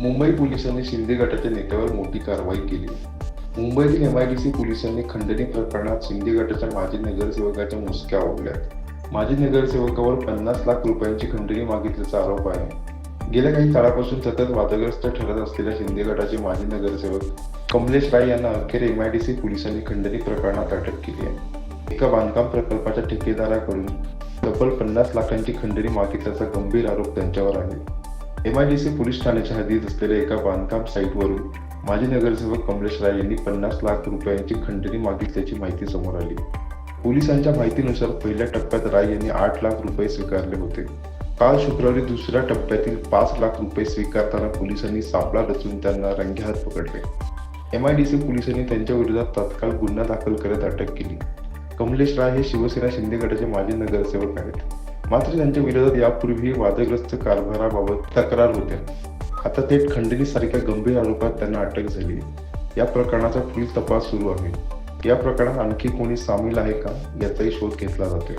मुंबई पोलिसांनी शिंदे गटाच्या नेत्यावर मोठी कारवाई केली. मुंबईतील एमआयडीसी पोलिसांनी खंडणी प्रकरणात शिंदे गटाच्या माजी नगरसेवकाच्या मुसक्या ओढल्यात. माजी नगरसेवकावर पन्नास लाख रुपयांची खंडणी मागितल्याचा आरोप आहे. गेल्या काही काळापासून सतत वादग्रस्त ठरत असलेल्या शिंदे गटाचे माजी नगरसेवक कमलेश राय यांना अखेर एम आयडीसी पोलिसांनी खंडणी प्रकरणात अटक केली आहे. एका बांधकाम प्रकल्पाच्या ठेकेदाराकडून तब्बल पन्नास लाखांची खंडणी मागितल्याचा गंभीर आरोप त्यांच्यावर आहे. एमआयडीसी पोलीस ठाण्याच्या हद्दीत असलेल्या एका बांधकाम साईटवरून माजी नगरसेवक कमलेश राय यांनी पन्नास लाख रुपयांची खंडणी मागितल्याची माहिती समोर आली. पोलिसांच्या माहितीनुसार पहिल्या टप्प्यात राय यांनी आठ लाख रुपये स्वीकारले होते. काल शुक्रवारी दुसऱ्या टप्प्यातील पाच लाख रुपये स्वीकारताना पोलिसांनी सापळा रचून त्यांना रंगेहात पकडले. एमआयडीसी पोलिसांनी त्यांच्या विरोधात तात्काळ गुन्हा दाखल करत अटक केली. कमलेश राय हे शिवसेना शिंदे गटाचे माजी नगरसेवक आहेत. मात्र त्यांच्या विरोधात यापूर्वी वादग्रस्त कारभाराबाबत तक्रार होत्या. आता थेट खंडणीसारख्या गंभीर आरोपात त्यांना अटक झाली. या प्रकरणाचा पुढील तपास सुरू आहे. या प्रकरणात आणखी कोणी सामील आहे का? याचाही शोध घेतला जातोय.